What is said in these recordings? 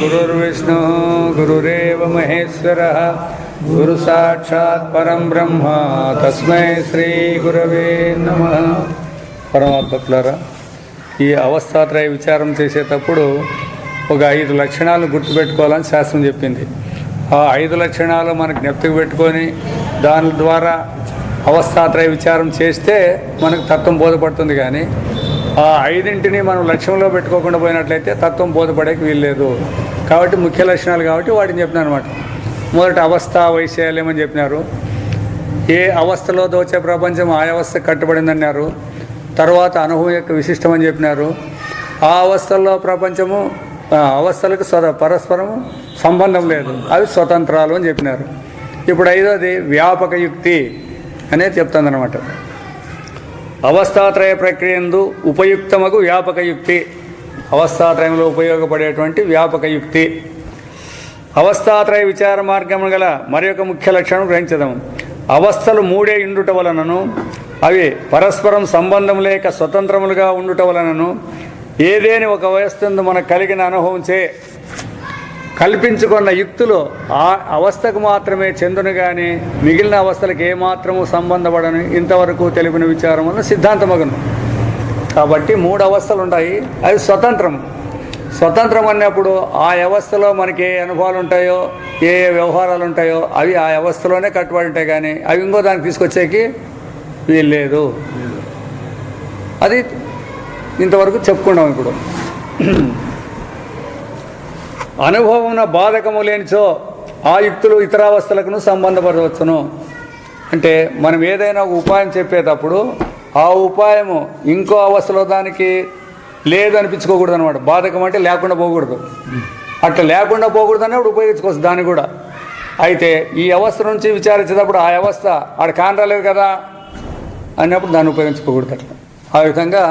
गुरुर्विष्णुः गुरुरेव महेश्वरः गुरुसाक्षात् పరం బ్రహ్మ తస్మై శ్రీ గురవే నమ. పరమాత్మలారా ఈ అవస్థాత్రయ విచారం చేసేటప్పుడు ఒక ఐదు లక్షణాలు గుర్తుపెట్టుకోవాలని శాస్త్రం చెప్పింది. ఆ ఐదు లక్షణాలు మనకు జ్ఞప్తికి పెట్టుకొని దాని ద్వారా అవస్థాత్రయ విచారం చేస్తే మనకు తత్వం బోధపడుతుంది కానీ ఆ ఐదింటిని మనం లక్ష్యంలో పెట్టుకోకుండా పోయినట్లయితే తత్వం బోధపడేకి వీల్లేదు. కాబట్టి ముఖ్య లక్షణాలు కాబట్టి వాటిని చెప్పిన అనమాట. మొదట అవస్థ వైశాల్యం అని చెప్పినారు. ఏ అవస్థలో దోచే ప్రపంచం ఆ అవస్థ కట్టుబడిందన్నారు. తర్వాత అనుభవం యొక్క విశిష్టం అని చెప్పినారు. ఆ అవస్థల్లో ప్రపంచము అవస్థలకు స్వత పరస్పరము సంబంధం లేదు. అవి స్వతంత్రాలు అని చెప్పినారు. ఇప్పుడు ఐదోది వ్యాపక యుక్తి అనేది చెప్తుందన్నమాట. అవస్థాత్రయ ప్రక్రియందు ఉపయుక్తమగు వ్యాపక యుక్తి. అవస్థాత్రయంలో ఉపయోగపడేటువంటి వ్యాపక యుక్తి. అవస్థాత్రయ విచార మార్గము గల మరి యొక్క ముఖ్య లక్షణం గ్రహించదాం అవస్థలు మూడే ఇండుట వలనను అవి పరస్పరం సంబంధం లేక స్వతంత్రములుగా ఉండుట వలనను ఏదేని ఒక వయస్సు మనకు కలిగిన అనుభవంచే కల్పించుకున్న యుక్తులు ఆ అవస్థకు మాత్రమే చెందును కానీ మిగిలిన అవస్థలకు ఏమాత్రము సంబంధపడని ఇంతవరకు తెలిపిన విచారం వల్ల సిద్ధాంతమగను. కాబట్టి మూడు అవస్థలు ఉంటాయి అవి స్వతంత్రం స్వతంత్రం అన్నప్పుడు ఆ వ్యవస్థలో మనకి ఏ అనుభవాలు ఉంటాయో ఏ ఏ వ్యవహారాలు ఉంటాయో అవి ఆ వ్యవస్థలోనే కట్టుబడి ఉంటాయి కానీ అవి ఇంకో దానికి తీసుకొచ్చేకి వీల్లేదు. అది ఇంతవరకు చెప్పుకున్నాం ఇప్పుడు. అనుభవమున బాధకము లేనిచో ఆ యుక్తులు ఇతరావస్థలకు సంబంధపడవచ్చును అంటే మనం ఏదైనా ఒక ఉపాయం చెప్పేటప్పుడు ఆ ఉపాయము ఇంకో అవస్థలో దానికి లేదు అనిపించుకోకూడదు అనమాట బాధకం అంటే లేకుండా పోకూడదు. అట్లా లేకుండా పోకూడదు అన్నప్పుడు ఉపయోగించుకోవచ్చు దాన్ని కూడా. అయితే ఈ అవస్థ నుంచి విచారించేటప్పుడు ఆ అవస్థ ఆడ కానరాలేదు కదా అన్నప్పుడు దాన్ని ఉపయోగించుకోకూడదు అట్లా. ఆ విధంగా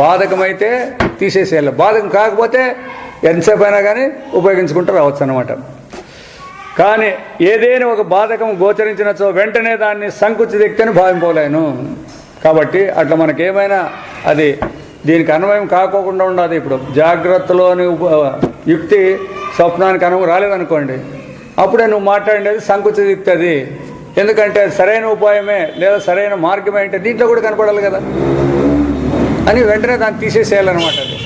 బాధకమైతే తీసేసేయాలి. బాధకం కాకపోతే ఎంతసేపు అయినా కానీ ఉపయోగించుకుంటూ రావచ్చు అనమాట కానీ ఏదైనా ఒక బాధకం గోచరించినచో వెంటనే దాన్ని సంకుచిత భావింపలేను. కాబట్టి అట్లా మనకేమైనా అది దీనికి అన్వయం కాకోకుండా ఉండదు ఇప్పుడు. జాగ్రత్తలోని ఉప యుక్తి స్వప్నానికి అనుభవం రాలేదనుకోండి. అప్పుడే నువ్వు మాట్లాడేది సంకుచ యుక్తి అది. ఎందుకంటే అది సరైన ఉపాయమే లేదా సరైన మార్గమే అంటే దీంట్లో కూడా కనపడాలి కదా. అని వెంటనే దాన్ని తీసేసేయాలన్నమాట అది.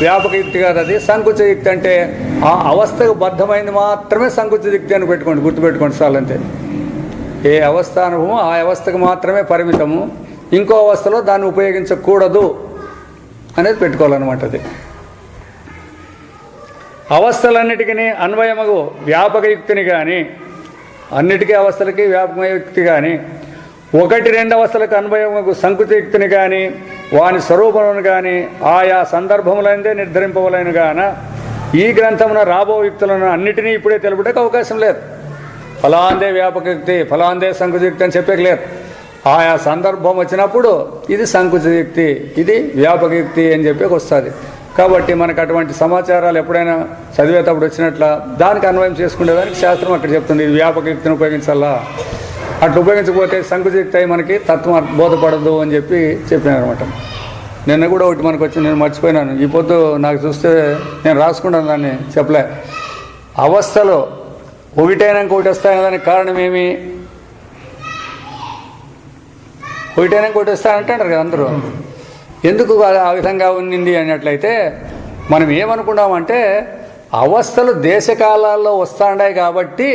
వ్యాపక యుక్తి కాదు అది. సంకుచ యుక్తి అంటే ఆ అవస్థకు బద్ధమైంది మాత్రమే సంకుచ యుక్తి అని పెట్టుకోండి గుర్తుపెట్టుకోండి చాలంతే ఏ అవస్థ అనుభవం ఆ అవస్థకు మాత్రమే పరిమితము. ఇంకో అవస్థలో దాన్ని ఉపయోగించకూడదు. అనేది పెట్టుకోవాలన్నమాట అది. అవస్థలన్నిటికీ అన్వయమగు వ్యాపక యుక్తిని కానీ అన్నిటికీ అవస్థలకి వ్యాపకమయ యుక్తి కానీ ఒకటి రెండు అవస్థలకు అన్వయమగు సంకుతి యుక్తిని కానీ వాని స్వరూపములను కానీ ఆయా సందర్భములందే నిర్ధరింపవలను గాన ఈ గ్రంథమున రాబో యుక్తులను అన్నిటినీ ఇప్పుడే తెలుపుటకు అవకాశం లేదు. ఫలాందే వ్యాపక యుక్తి ఫలాందే సంకుచ యుక్తి అని చెప్పేకి లేదు. ఆయా సందర్భం వచ్చినప్పుడు ఇది సంకుచ యుక్తి ఇది వ్యాపక యుక్తి అని చెప్పి వస్తుంది. కాబట్టి మనకు అటువంటి సమాచారాలు ఎప్పుడైనా చదివేటప్పుడు వచ్చినట్ల దానికి అన్వయం చేసుకునేదానికి శాస్త్రం అక్కడ చెప్తుంది ఇది వ్యాపక యుక్తిని ఉపయోగించాలా అట్లా ఉపయోగించకపోతే సంకుచిత అయి మనకి తత్వం బోధపడదు అని చెప్పి చెప్పినారు అనమాట నిన్న కూడా ఒకటి మనకు వచ్చి నేను మర్చిపోయినాను. ఈ పొద్దు నాకు చూస్తే నేను రాసుకున్నాను దాన్ని చెప్పలే. అవస్థలో ఒకటైనాక ఒకటి వస్తాయనే దానికి కారణం ఏమి? ఒకటైనాక కొట్టేస్తానంటే వస్తాయంటారు కదా అందరూ. ఎందుకు ఆ- విధంగా ఉండింది అన్నట్లయితే మనం ఏమనుకున్నామంటే అవస్థలు దేశకాలాల్లో వస్తాండాయి కాబట్టి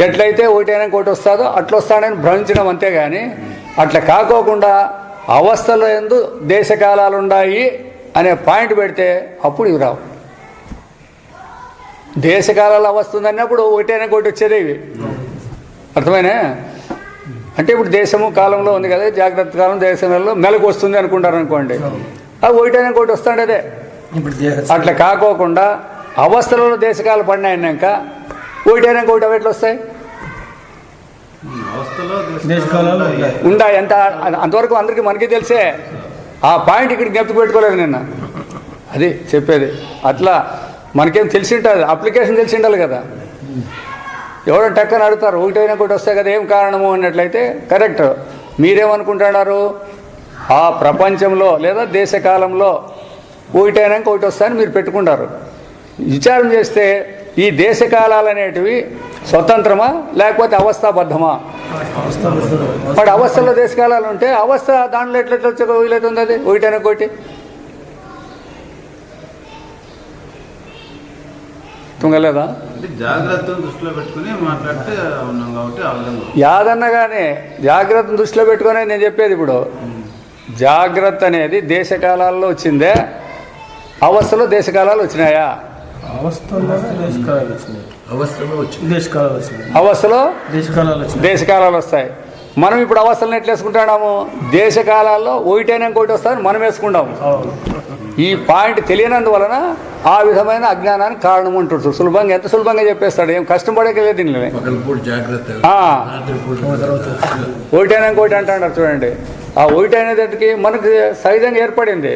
ఎట్లయితే ఒకటైనా ఒకటి వస్తుందో అట్లా వస్తాడని భ్రమించడం అంతేగాని అట్లా కాకోకుండా అవస్థలు ఎందు దేశకాలాలు ఉన్నాయి అనే పాయింట్ పెడితే అప్పుడు ఇవి రావు. దేశకాలాలు వస్తుంది అన్నప్పుడు ఒకటైనా ఒకటి వచ్చేది ఇవి. అర్థమైనా అంటే ఇప్పుడు దేశము కాలంలో ఉంది కదా జాగ్రత్త కాలం దేశంలో మెలకు వస్తుంది అనుకుంటారు అనుకోండి అది ఒకటైనా ఒకటి ఇప్పుడు దేహ అట్లా కాకోకుండా అవస్థలలో దేశకాలు పడినాయన్నాక ఒకటైనా ఒకటి అవి ఎట్లా వస్తాయి. ఉండా ఎంత అంతవరకు అందరికీ మనకి తెలిసే. ఆ పాయింట్ ఇక్కడ జ్ఞప్తి పెట్టుకోలేదు నిన్న. అది చెప్పేది. అట్లా మనకేం తెలిసి ఉంటుంది. అప్లికేషన్ తెలిసి ఉండాలి కదా. ఎవరో టక్కని అడుగుతారు ఒకటైనా ఒకటి వస్తాయి కదా ఏం కారణము అన్నట్లయితే కరెక్ట్. మీరేమనుకుంటున్నారు? ఆ ప్రపంచంలో లేదా దేశకాలంలో ఒకటైనాక ఒకటి వస్తాయని మీరు పెట్టుకుంటారు. విచారం చేస్తే ఈ దేశకాలాలు అనేటివి స్వతంత్రమా లేకపోతే అవస్థాబద్ధమా? వాడు అవస్థలో దేశకాలాలు ఉంటే అవస్థ దాంట్లో ఎట్లా వచ్చే వీలైతుంది అది? ఒకటైనా ఒకటి. తుంగలేదా? అంటే జాగ్రత్తను దృష్టిలో పెట్టుకుని నేను చెప్పేది ఇప్పుడు. జాగ్రత్త అనేది దేశకాలాల్లో వచ్చిందే అవస్థలో దేశకాలాలు వచ్చినాయా? అవస్థలో దేశకాలాలు వస్తాయి. మనం ఇప్పుడు అవస్థలను ఎట్లా వేసుకుంటున్నాము దేశకాలాల్లో ఒకటైనా ఇంకోటి వస్తాయని మనం వేసుకుంటాము. ఈ పాయింట్ తెలియనందువలన ఆ విధమైన అజ్ఞానానికి కారణం ఉంటుంటారు సులభంగా ఎంత సులభంగా చెప్పేస్తాడు? ఏం కష్టం పడేకలేదు దీనిలో. ఒకటైనా ఇంకోటి అంటున్నారు చూడండి. ఆ ఒకటి అనేదానికి మనకు సహజంగా ఏర్పడింది.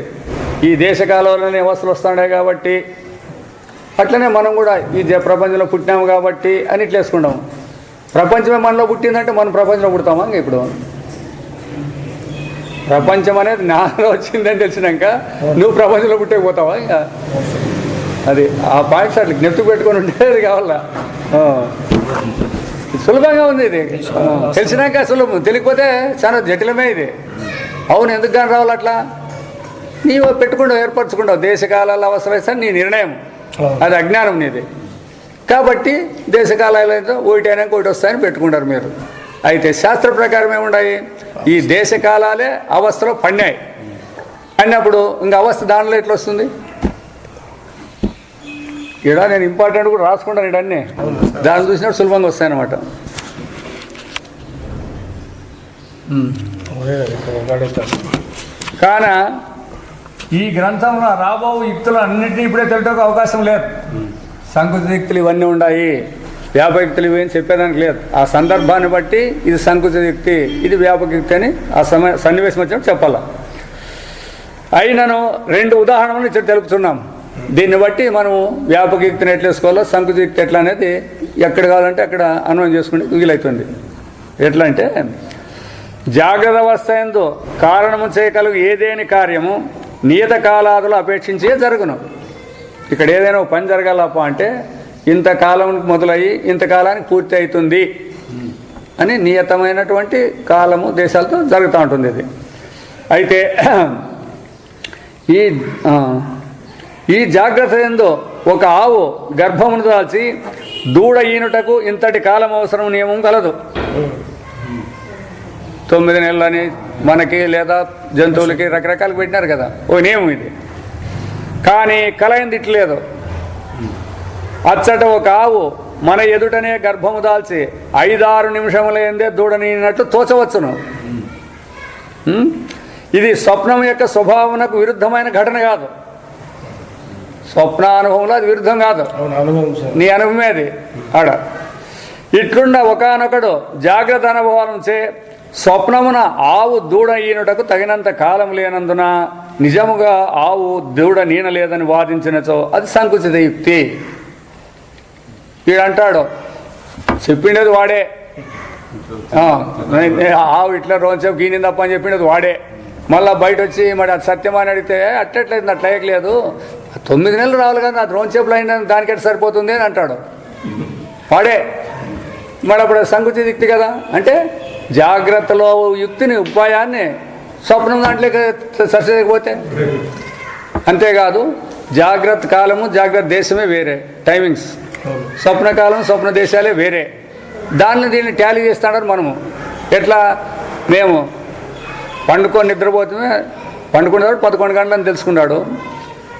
ఈ దేశకాలంలోనే వస్తువులు వస్తున్నాయి కాబట్టి అట్లనే మనం కూడా ఈ ప్రపంచంలో పుట్టినాము కాబట్టి అని ఇట్లా వేసుకుంటాం ప్రపంచమే మనలో పుట్టిందంటే మనం ప్రపంచంలో పుడతామా ఇప్పుడు? ప్రపంచం అనేది నాలో వచ్చిందని తెలిసినాక నువ్వు ప్రపంచంలో పుట్టకపోతావా ఇంకా అది ఆ పాయింట్స్ అట్లా జ్ఞప్తి పెట్టుకొని ఉంటే అది కావాలా. సులభంగా ఉంది ఇది. తెలిసినాక సులభం. తెలియకపోతే చాలా జటిలమే ఇది. అవును ఎందుకు కానీ రావాలి అట్లా? నీవు పెట్టుకుంటావు ఏర్పరచుకుంటావు. దేశకాలాలు అవసరమైతే నీ నిర్ణయం. అది అజ్ఞానం నీది. కాబట్టి దేశకాలాలు అయితే ఒకటైనా ఒకటి వస్తాయని పెట్టుకుంటారు మీరు. అయితే శాస్త్ర ప్రకారం ఏముండాయి? ఈ దేశకాలాలే అవస్థలో పడినాయి అన్నప్పుడు ఇంకా అవస్థ దానిలో ఎట్లా వస్తుంది? ఇక్కడ నేను ఇంపార్టెంట్ కూడా రాసుకుంటాను ఇడన్నీ దాన్ని చూసినప్పుడు సులభంగా వస్తాయన్నమాట. కాన? ఈ గ్రంథంలో రాబో యుక్తులు అన్నింటినీ ఇప్పుడే తెలియడానికి అవకాశం లేదు. సంకుచిత యుక్తులు ఇవన్నీ ఉన్నాయి వ్యాపకక్తులు ఇవి అని చెప్పేదానికి లేదు. ఆ సందర్భాన్ని బట్టి ఇది సంకుచిత యుక్తి ఇది వ్యాపకయుక్తి అని ఆ సమయ సన్నివేశం వచ్చినప్పుడు చెప్పాల. అయినను రెండు ఉదాహరణలు ఇక్కడ తెలుపుతున్నాం. దీన్ని బట్టి మనము వ్యాపకయుక్తిని ఎట్లా వేసుకోవాలో సంకుచిత ఎట్లా అనేది ఎక్కడ కావాలంటే అక్కడ అన్వయం చేసుకుని వీలవుతుంది ఎట్లా అంటే జాగ్రత్త అవస్థ ఎందు కారణము చేయగలుగు ఏదేని కార్యము నియత కాలాదులు అపేక్షించే జరుగును. ఇక్కడ ఏదైనా పని జరగాలప్ప అంటే ఇంతకాలం మొదలయ్యి ఇంతకాలానికి పూర్తి అవుతుంది అని నియతమైనటువంటి కాలము దేశాలతో జరుగుతూ ఉంటుంది ఇది. అయితే ఈ ఈ జాగ్రత్త ఏందో ఒక ఆవు గర్భమును దాల్చి దూడ ఈనుటకు ఇంతటి కాలం అవసరం నియమం కలదు. తొమ్మిది నెలలని మనకి లేదా జంతువులకి రకరకాలు పెట్టినారు కదా. ఓ నియమం ఇది. కానీ కలయింది ఇట్లేదు. అచ్చట ఒక ఆవు మన ఎదుటనే గర్భము దాల్చి ఐదారు నిమిషములైందే దూడనీనట్లు తోచవచ్చును? ఇది స్వప్నం యొక్క స్వభావనకు విరుద్ధమైన ఘటన కాదు. స్వప్నానుభవంలో అది విరుద్ధం కాదు. నీ అనుభవమే అది. ఆడ. ఇట్లుండ ఒకనొకడు జాగ్రత్త అనుభవం చే స్వప్నమున ఆవు దూడ ఈనుటకు తగినంత కాలం లేనందున నిజముగా ఆవు దూడ నీనలేదని వాదించినచో అది సంకుచిత యుక్తి. వీడంటాడు చెప్పిండేది వాడే. ఆవు ఇట్లా రోజుసేపు గీనింది తప్ప అని చెప్పిండేది వాడే. మళ్ళీ బయట వచ్చి మరి అది సత్యమా అని అడిగితే అట్టట్లేదు అట్లా లేదు తొమ్మిది నెలలు రావాలి కదా అది రోజుసేపులు అయిన దానికట్టు సరిపోతుంది అని అంటాడు. వాడే. మరి అప్పుడు సంకుచి దిక్తి కదా. అంటే జాగ్రత్తలో యుక్తిని ఉపాయాన్ని స్వప్నం దాంట్లోకి సరిచేయకపోతే అంతేకాదు జాగ్రత్త కాలము జాగ్రత్త దేశమే వేరే. టైమింగ్స్. స్వప్న కాలం స్వప్న దేశాలే వేరే. దాన్ని దీన్ని ట్యాలీ చేస్తాడారు మనము. ఎట్లా? మేము పండుకొని నిద్రపోతే పండుకునేవాడు పదకొండు గంటలని తెలుసుకున్నాడు.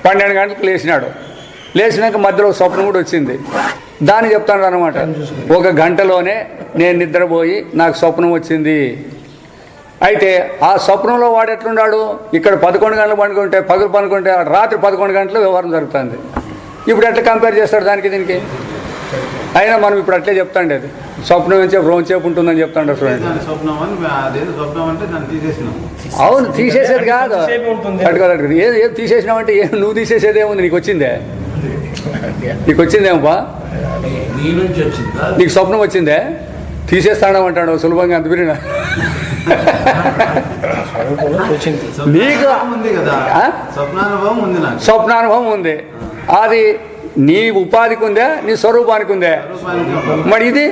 పన్నెండు గంటలకు లేచినాడు. లేచినాక మధ్యలో ఒక స్వప్నం కూడా వచ్చింది. దాన్ని చెప్తాడు అనమాట ఒక గంటలోనే నేను నిద్రపోయి నాకు స్వప్నం వచ్చింది. అయితే ఆ స్వప్నంలో వాడు ఎట్లున్నాడు? ఇక్కడ పదకొండు గంటలు పండుకుంటే పగలు పండుకుంటే రాత్రి పదకొండు గంటలు వ్యవహారం జరుగుతుంది. ఇప్పుడు ఎట్లా కంపేర్ చేస్తాడు దానికి దీనికి? అయినా మనం ఇప్పుడు అట్లే చెప్తాండి అది. స్వప్నం నుంచి రోం చేపు ఉంటుందని చెప్తాండ చూడండి అవును తీసేసేది కాదు. సేపు ఉంటుంది. అటు కాదు అటు కాదు. ఏం ఏం తీసేసినావంటే ఏం నువ్వు తీసేసేది ఏముంది నీకు వచ్చిందే? నీకు వచ్చిందేమప్పా నీకు స్వప్నం వచ్చిందే? తీసేస్తాడమంటాడు సులభంగా అంత బిరిన నీకు- స్వప్నానుభవం ఉంది అది నీ ఉపాధికి ఉందే నీ స్వరూపానికి ఉందే. మరి ఇది?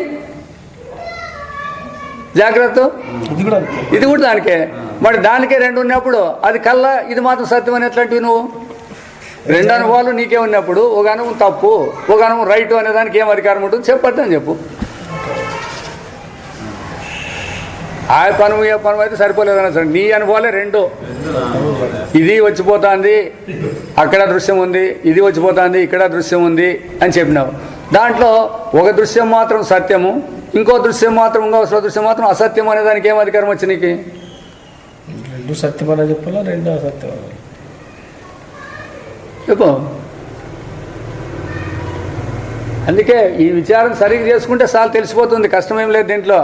జాగ్రత్త. ఇది కూడా దానికే. మరి దానికే రెండు ఉన్నప్పుడు అది కల్లా ఇది మాత్రం సత్యం అని ఎట్లాంటివి నువ్వు? రెండు అనుభవాలు నీకే ఉన్నప్పుడు ఒక అనుభవం తప్పు ఒక అనుభవం రైట్ అనే దానికి ఏం అధికారం ఉంటుంది? చెప్పట్టు అని చెప్పు. ఆ పను ఏ పను అయితే సరిపోలేదన్న సార్. నీ అనుభవాలే రెండు. ఇది వచ్చిపోతుంది అక్కడ దృశ్యం ఉంది ఇది వచ్చిపోతుంది ఇక్కడ దృశ్యం ఉంది అని చెప్పినావు. దాంట్లో ఒక దృశ్యం మాత్రం సత్యము ఇంకో దృశ్యం మాత్రం ఇంకో దృశ్యం మాత్రం అసత్యం అనే దానికి ఏం అధికారం వచ్చి నీకు? రెండు సత్యమని చెప్పాలా రెండు అసత్యం? చెప్పు. అందుకే ఈ విచారం సరిగ్గా చేసుకుంటే చాలు తెలిసిపోతుంది. కష్టమేం లేదు దీంట్లో.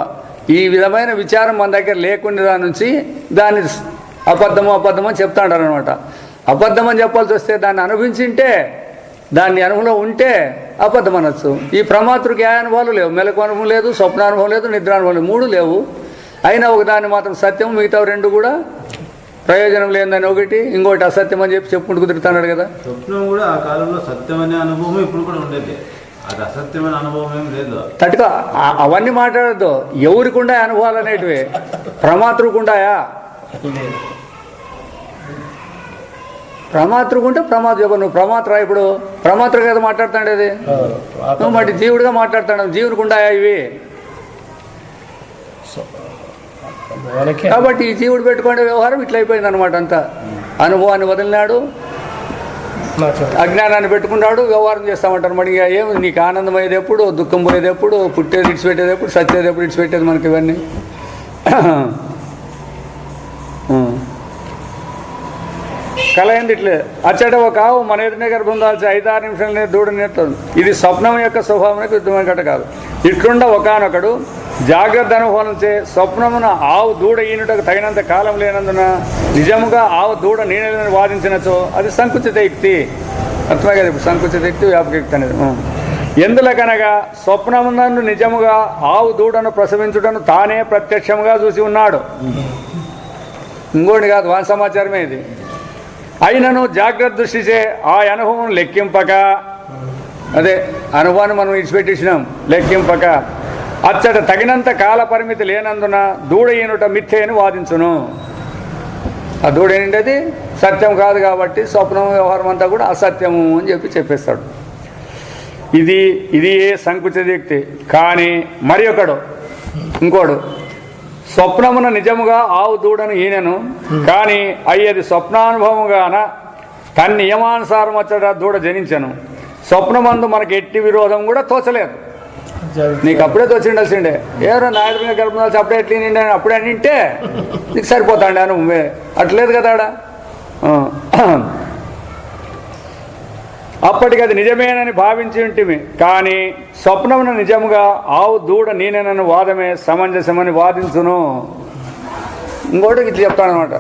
ఈ విధమైన విచారం మన దగ్గర లేకుండా దాని నుంచి దాన్ని అబద్ధము అబద్ధము అని చెప్తాడారు అనమాట అబద్ధం అని చెప్పాల్సి వస్తే దాన్ని అనుభవించింటే దాన్ని అనుభవంలో ఉంటే అబద్ధం అనొచ్చు. ఈ ప్రమాతృకి ఏ అనుభవాలు లేవు. మెలకు అనుభవం లేదు స్వప్నానుభవం లేదు నిద్రానుభవం లేదు మూడు లేవు. అయినా ఒక దాన్ని మాత్రం సత్యం మిగతా రెండు కూడా ప్రయోజనం లేదని ఒకటి ఇంకోటి అసత్యం అని చెప్పి చెప్పుకుంటూ కుదురుతున్నాడు కదా. స్వప్నం కూడా ఆ కాలంలో సత్యమనే అనుభవం ఇప్పుడు కూడా ఉండేది. అది అసత్యమైన అనుభవం ఏం లేదు. తట్టుగా అవన్నీ మాట్లాడద్దు. ఎవరికి ఉండే అనుభవాలు అనేటివి? ప్రమాతృకు ఉండాయా లేదు ప్రమాతృకు ఉంటే ప్రమాత చెప్పు. నువ్వు ప్రమాత్ర ఇప్పుడు. ప్రమాత్ర కదా మాట్లాడుతాడేది నువ్వు మట్టి జీవుడిగా మాట్లాడుతాడు. జీవునికి ఉండాయా ఇవి కాబట్టి ఈ జీవుడు పెట్టుకునే వ్యవహారం ఇట్లా అయిపోయింది అనమాట అంతా అనుభవాన్ని వదిలినాడు. అజ్ఞానాన్ని పెట్టుకున్నాడు వ్యవహారం చేస్తామంటారు. మరి ఏమి ఏం? నీకు ఆనందం అయ్యేది ఎప్పుడు? దుఃఖం పోయేది ఎప్పుడు? పుట్టేది ఇడిచిపెట్టేది ఎప్పుడు? సచ్చేది ఎప్పుడు ఇడిచిపెట్టేది మనకి ఇవన్నీ? ఉం. కళ ఏంది ఇట్లే? అచ్చట ఒక ఆవు మన ఎదురునే గర్భం దాల్చి ఐదారు నిమిషాలనే దూడనేస్తుంది ఇది స్వప్నం యొక్క స్వభావానికి యుద్ధమైన కట్ట కాదు. ఇట్లుండ ఒకనొకడు జాగ్రత్త అనుభవం చే స్వప్నమున ఆవు దూడ ఈనుటకు తగినంత కాలం లేనందున నిజముగా ఆవు దూడ నేనని వాదించినచో అది సంకుచిత యుక్తి. అర్థమే కదా ఇప్పుడు సంకుచిత యుక్తి వ్యాపకయుక్తి అనేది. ఎందులకనగా స్వప్నమునందు నిజముగా ఆవు దూడను ప్రసవించుటను తానే ప్రత్యక్షముగా చూసి ఉన్నాడు. ఇంకోటి కాదు వాన్ సమాచారమే ఇది. అయినను జాగ్రత్త దృష్టిచే ఆ అనుభవం లెక్కింపక. అదే అనుభవాన్ని మనం ఇచ్చిపెట్టించినాం లెక్కింపక. అచ్చట తగినంత కాల పరిమితి లేనందున దూడ ఈనుట అని వాదించును. ఆ దూడ ఏంటది? సత్యం కాదు కాబట్టి స్వప్నం వ్యవహారం అంతా కూడా అసత్యము అని చెప్పి చెప్పేస్తాడు. ఇది ఇది ఏ సంకుచ వ్యక్తి? కానీ మరి ఒకడు ఇంకోడు. స్వప్నమున నిజముగా ఆవు దూడను ఈనెను కానీ అయ్యేది స్వప్నానుభవముగాన తన నియమానుసారం వచ్చట దూడ జనించను. స్వప్నమందు మనకి ఎట్టి విరోధం కూడా తోచలేదు. నీకు అప్పుడే తోచిండాల్సిండే ఎవరో నాయుడు గర్భం దాల్చి అప్పుడే ఎట్లా నిండే అప్పుడే అని నింటే నీకు సరిపోతాండే నువ్వే. అట్లేదు కదా ఆడ? ఆ. అప్పటికి అది నిజమేనని భావించి ఉంటిమి. కానీ స్వప్నమున నిజముగా ఆవు దూడ నేనేనని వాదమే సమంజసమని వాదించును. ఇంకోటి ఇట్లా చెప్తాడు అనమాట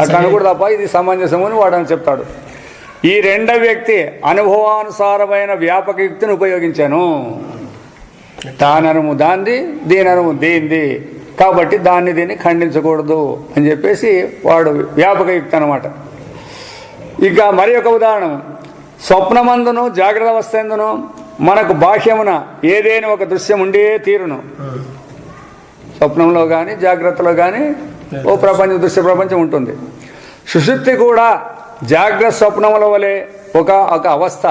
అట్లా అనకూడదు తప్ప ఇది సమంజసము అని వాడని చెప్తాడు. ఈ రెండవ వ్యక్తి అనుభవానుసారమైన వ్యాపక యుక్తిని ఉపయోగించాను. దాననుము దాంది దీనరము దీంది. కాబట్టి దాన్ని దీన్ని ఖండించకూడదు అని చెప్పేసి వాడు వ్యాపకయుక్త అనమాట ఇక మరి ఒక ఉదాహరణ స్వప్నమందును జాగ్రత్త అవస్థ మనకు బాహ్యమున ఏదైనా ఒక దృశ్యం ఉండే తీరును. స్వప్నంలో కానీ జాగ్రత్తలో కానీ ఓ ప్రపంచం దృశ్య ప్రపంచం ఉంటుంది. సుశుద్ధి కూడా జాగ్రత్త స్వప్నముల వలె ఒక ఒక అవస్థ.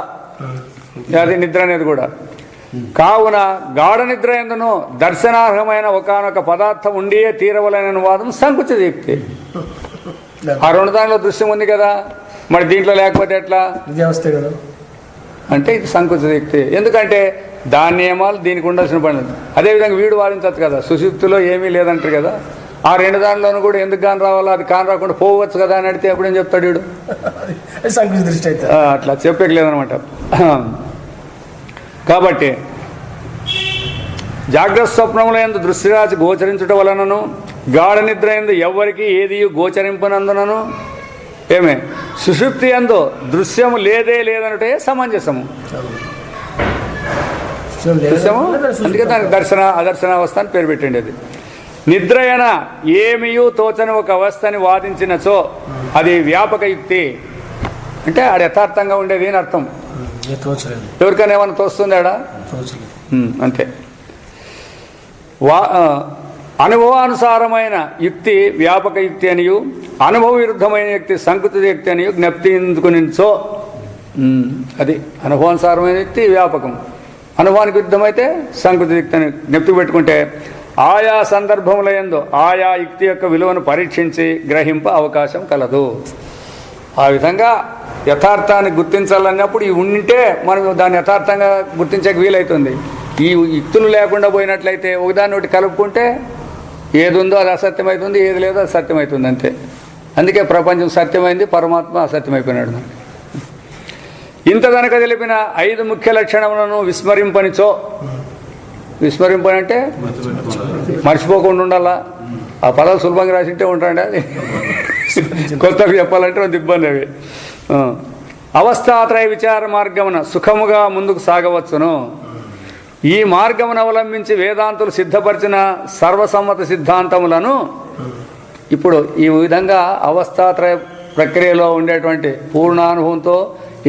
అది నిద్ర అనేది కూడా. కావున గాఢ నిద్ర ఎందును దర్శనార్హమైన ఒకనొక పదార్థం ఉండే తీరవలైన వాదం సంకుచిత యుక్తి. ఆ రెండు దానిలో దృశ్యం ఉంది కదా. మరి దీంట్లో లేకపోతే ఎట్లా? కదా. అంటే ఇది సంకుచిత యుక్తి. ఎందుకంటే దాని నియమాలు దీనికి ఉండాల్సిన పని. అదేవిధంగా వీడు వాదించవచ్చు కదా. సుశుక్తిలో ఏమీ లేదంటారు కదా. ఆ రెండు దానిలోనూ కూడా ఎందుకు కాని రావాలో అది కాని రాకుండా పోవచ్చు కదా అని అడిగితే ఎప్పుడేం చెప్తాడు వీడు? అది సంకుచిత దృష్టి అయితే. అట్లా చెప్పేకి లేదనమాట. కాబట్టి జాగ్రత్త స్వప్నముల ఎందు దృష్టిరాచి గోచరించుట వలనను గాఢ నిద్ర ఎందు ఎవ్వరికి ఏది గోచరింపనందునను ఏమే? సుషుప్తి ఎందు దృశ్యము లేదే లేదనుటే సమంజసము. దృశ్యము? అందుకే దానికి దర్శన అదర్శనావస్థ అని పేరు పెట్టండి అది నిద్రయన ఏమియూ తోచని ఒక అవస్థని వాదించినచో అది వ్యాపక యుక్తి అంటే ఆడ యథార్థంగా ఉండేది అని అర్థం. ఎవరికైనా ఏమైనా తోస్తుంది ఆడ తోచలేదు. ఉమ్, అంతే. వా అనుభవానుసారమైన యుక్తి వ్యాపక యుక్తి అనియు అనుభవ విరుద్ధమైన యుక్తి సంకుచిత యుక్తి అనియు జ్ఞప్తి ఎందుకునించో అది అనుభవానుసారమైన యుక్తి వ్యాపకం. అనుభవానికి విరుద్ధమైతే సంకుచిత యుక్తి అని జ్ఞప్తి పెట్టుకుంటే ఆయా సందర్భముల యందు ఆయా యుక్తి యొక్క విలువను పరీక్షించి గ్రహింప అవకాశం కలదు. ఆ విధంగా యథార్థాన్ని గుర్తించాలన్నప్పుడు ఇవి ఉంటే మనం దాన్ని యథార్థంగా గుర్తించక వీలవుతుంది ఈ యుక్తులు లేకుండా పోయినట్లయితే ఒకదాన్ని ఒకటి కలుపుకుంటే ఏది ఉందో అది అసత్యమవుతుంది ఏది లేదో అది సత్యమవుతుంది అంతే. అందుకే ప్రపంచం సత్యమైంది పరమాత్మ అసత్యమైపోయినాడు మనకి. ఇంత కనుక తెలిపిన ఐదు ముఖ్య లక్షణములను విస్మరింపనిచో విస్మరింపనంటే అంటే మర్చిపోకుండా ఉండాలా? ఆ పదాలు సులభంగా రాసింటే ఉంటాండి అది. కొత్తగా చెప్పాలంటే ఇబ్బంది అవి అవస్థాత్రయ విచార మార్గమున సుఖముగా ముందుకు సాగవచ్చును. ఈ మార్గమును అవలంబించి వేదాంతులు సిద్ధపరిచిన సర్వసమ్మత సిద్ధాంతములను ఇప్పుడు ఈ విధంగా అవస్థాత్రయ ప్రక్రియలో ఉండేటువంటి పూర్ణానుభవంతో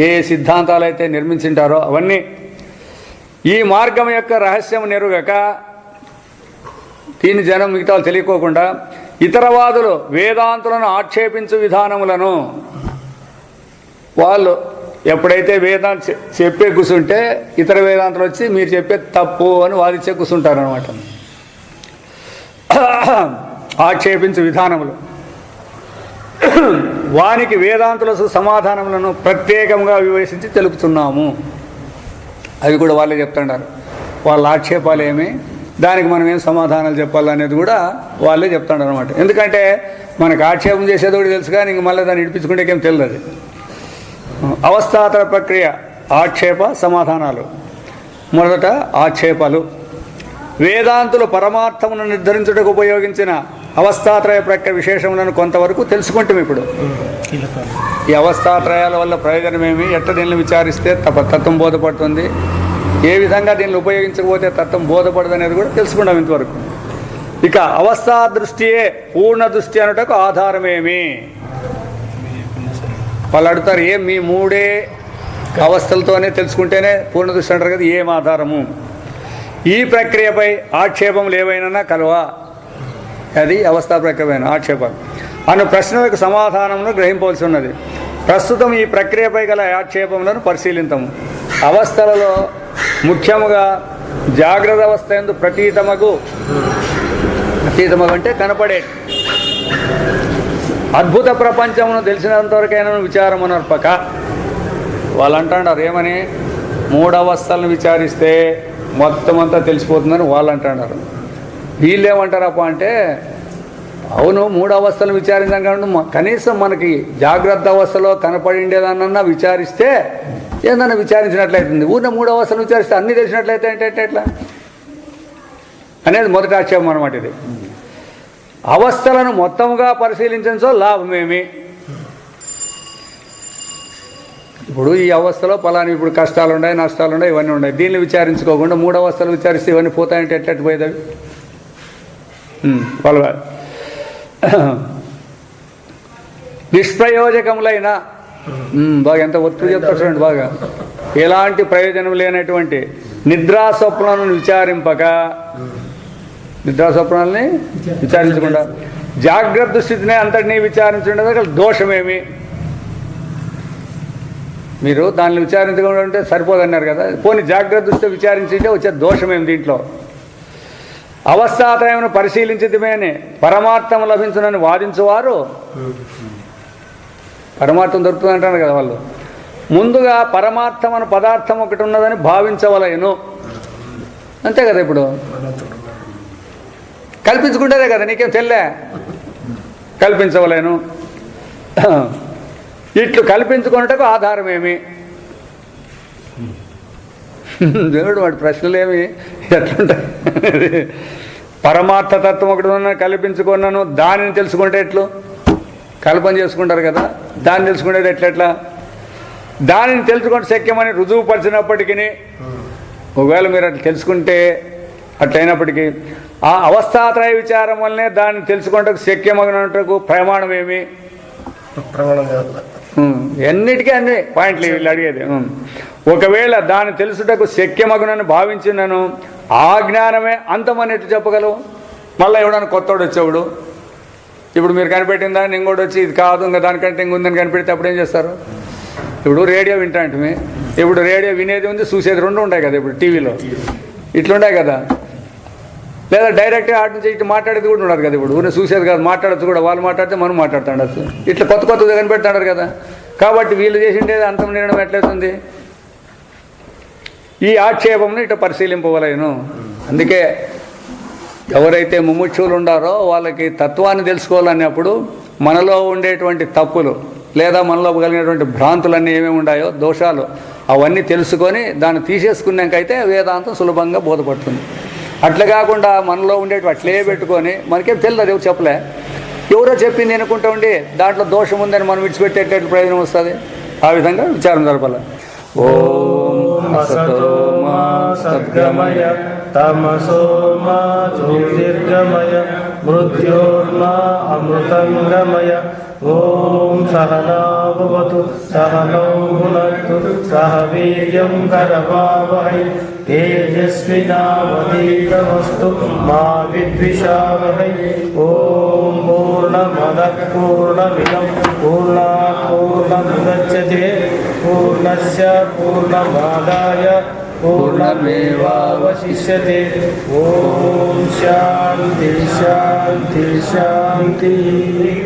ఏ సిద్ధాంతాలు అయితే నిర్మించింటారో అవన్నీ ఈ మార్గం యొక్క రహస్యం నెరుగక దీని జనం మిగతా తెలియకోకుండా ఇతరవాదులు వేదాంతులను ఆక్షేపించు విధానములను వాళ్ళు ఎప్పుడైతే వేదాంత చెప్పే కూర్చుంటే ఇతర వేదాంతులు వచ్చి మీరు చెప్పే తప్పు అని వాదించే కూర్చుంటారు అనమాట ఆక్షేపించు విధానములు. వానికి వేదాంతులకు సమాధానములను ప్రత్యేకంగా వివేచించి తెలుపుతున్నాము. అవి కూడా వాళ్ళే చెప్తుంటారు. వాళ్ళ ఆక్షేపాలు ఏమి? దానికి మనం ఏం సమాధానాలు చెప్పాలనేది కూడా వాళ్ళే చెప్తాడు అనమాట ఎందుకంటే మనకు ఆక్షేపం చేసేది కూడా తెలుసు కానీ ఇంక మళ్ళీ దాన్ని ఇడిపించుకుంటే ఏం తెలియదు అవస్థాతర ప్రక్రియ ఆక్షేప సమాధానాలు. మొదట ఆక్షేపాలు. వేదాంతులు పరమార్థమును నిర్ధరించుటకు ఉపయోగించిన అవస్థాత్రయ ప్రక్రియ విశేషములను కొంతవరకు తెలుసుకుంటాం ఇప్పుడు. ఈ అవస్థాత్రయాల వల్ల ప్రయోజనం ఏమి ఎట్ట దీన్ని విచారిస్తే తప్ప తత్వం బోధపడుతుంది. ఏ విధంగా దీన్ని ఉపయోగించకపోతే తత్వం బోధపడదు అనేది కూడా తెలుసుకున్నాం ఇంతవరకు. ఇక అవస్థా దృష్టియే పూర్ణ దృష్టి అనుటకు ఆధారమేమి? వాళ్ళు అడుగుతారు ఏం మీ మూడే అవస్థలతోనే తెలుసుకుంటేనే పూర్ణ దృష్టి అంటారు కదా ఏం ఆధారము? ఈ ప్రక్రియపై ఆక్షేపములు ఏవైనా కలవా? అది అవస్థా ప్రక్రియమైన ఆక్షేపాలు అను ప్రశ్నలకు సమాధానమును గ్రహింపవలసి ఉన్నది. ప్రస్తుతం ఈ ప్రక్రియపై గల ఆక్షేపములను పరిశీలించము అవస్థలలో ముఖ్యముగా జాగ్రత్త అవస్థ ఎందు ప్రతీతమగు ప్రతీతమగు అంటే కనపడే అద్భుత ప్రపంచమును తెలిసినంతవరకైనా విచారమునర్పక వాళ్ళు అంటున్నారు ఏమని? మూడవస్థలను విచారిస్తే మొత్తం అంతా తెలిసిపోతుందని వాళ్ళు అంటున్నారు వీళ్ళు ఏమంటారప్ప అంటే అవును మూడు విచారించాం కాబట్టి కనీసం మనకి జాగ్రత్త అవస్థలో కనపడిండేదానన్నా విచారిస్తే ఏందన్నా విచారించినట్లయితుంది? ఊరిన మూడు అవస్థలు విచారిస్తే అన్ని తెలిసినట్లయితే అంటే ఎట్లా- ఎట్లా అనేది మొదటి ఆక్షేపం అనమాట ఇది. అవస్థలను మొత్తముగా పరిశీలించడంతో లాభమేమి? ఇప్పుడు ఈ అవస్థలో పలాని ఇప్పుడు కష్టాలు ఉన్నాయి నష్టాలు ఉన్నాయి ఇవన్నీ ఉన్నాయి. దీన్ని విచారించుకోకుండా మూడు అవస్థలు విచారిస్తే ఇవన్నీ పోతాయంటే ఎట్లట్టు పోయేది అవి? వాళ్ళ నిష్ప్రయోజకములైన బాగా ఎంత ఒత్తిడి చెప్తాడు బాగా. ఎలాంటి ప్రయోజనం లేనటువంటి నిద్రా స్వప్నాలను విచారింపక నిద్రా స్వప్నాలని విచారించకుండా జాగ్రత్త స్థితిని అంతటినీ విచారించడం దోషమేమి? మీరు దాన్ని విచారించకుండా ఉంటే సరిపోదన్నారు కదా. పోనీ జాగ్రత్త దృష్టి విచారించింటే వచ్చే దోషమేమి దీంట్లో? అవస్థాత్రయమును పరిశీలించడమేని పరమార్థం లభించునని వాదించువారు. పరమార్థం దొరుకుతుంది అంటారు కదా వాళ్ళు. ముందుగా పరమార్థం అని పదార్థం ఒకటి ఉన్నదని భావించవలయను అంతే కదా ఇప్పుడు. కల్పించుకుంటేదే కదా నీకేం తెల్లే కల్పించవలేను. ఇట్లు కల్పించుకున్నటకు ఆధారం ఏమి? దేవుడు వాడి ప్రశ్నలు ఏమి? ఎట్లుంటాయి? పరమార్థ తత్వం ఒకటి ఉన్న కల్పించుకున్నాను దానిని తెలుసుకుంటే ఎట్లు? కల్పన చేసుకుంటారు కదా దాన్ని తెలుసుకునేది ఎట్లెట్లా దానిని తెలుసుకుంటే శక్యమని రుజువుపరిచినప్పటికీ ఒకవేళ మీరు అట్లా తెలుసుకుంటే అట్లయినప్పటికీ ఆ అవస్థాత్రయ విచారం వల్లనే దాన్ని తెలుసుకుంటకు శక్యమగినట్టుకు ప్రమాణం ఏమి ప్రమాణం. ఎన్నిటికీ అన్ని పాయింట్లు వీళ్ళు అడిగేది. ఒకవేళ దాన్ని తెలుసుటకు శక్యమగునని భావించినను ఆ జ్ఞానమే అంతమని ఎట్టు చెప్పగలవు? మళ్ళీ ఎవడన్నా కొత్తోడు వచ్చేవాడు? ఇప్పుడు మీరు కనిపెట్టిందా నేను కూడా వచ్చి ఇది కాదు ఇంకా దానికంటే ఇంకొందని కనిపెడితే అప్పుడు ఏం చేస్తారు? ఇప్పుడు రేడియో వింటాంటిమి. ఇప్పుడు రేడియో వినేది ఉంది చూసేది రెండు ఉంటాయి కదా ఇప్పుడు టీవీలో. ఇట్లుంటాయి కదా. లేదా డైరెక్ట్గా ఆటి నుంచి ఇటు మాట్లాడేది కూడా ఉండదు కదా ఇప్పుడు. ఊరిని చూసేది కాదు మాట్లాడచ్చు కూడా. వాళ్ళు మాట్లాడితే మనం మాట్లాడుతుండొచ్చు ఇట్లా కొత్త కొత్తగా కనిపెడతాడు కదా. కాబట్టి వీళ్ళు చేసిండేది అంతం నిర్ణయం ఎట్లయితుంది ఈ ఆక్షేపంను ఇట్లా పరిశీలింపవలేను. అందుకే ఎవరైతే ముముక్షులు ఉండారో వాళ్ళకి తత్వాన్ని తెలుసుకోవాలన్నప్పుడు మనలో ఉండేటువంటి తప్పులు లేదా మనలో కలిగినటువంటి భ్రాంతులన్నీ ఏమేమి ఉన్నాయో దోషాలు అవన్నీ తెలుసుకొని దాన్ని తీసేసుకున్నాకైతే వేదాంతం సులభంగా బోధపడుతుంది. అట్లా కాకుండా మనలో ఉండేటి అట్లే పెట్టుకొని మనకేం తెలియదు ఎవరు చెప్పలే. ఎవరో చెప్పింది అనుకుంటా ఉండి దాంట్లో దోషం ఉందని మనం విడిచిపెట్టేటట్లు ప్రయోజనం వస్తుంది? ఆ విధంగా విచారం జరపాల. ఓ సద్గమయ ॐ सहना भवतु सहनौ भुनक्तु सह वीर्यं करवावहै तेजस्विनावधीतमस्तु मा विद्विषावहै ॐ पूर्णमदः पूर्णमिदं पूर्णात् पूर्णमुदच्यते पूर्णस्य पूर्णमादाय पूर्णमेवावशिष्यते ॐ शान्ति शान्ति शान्तिः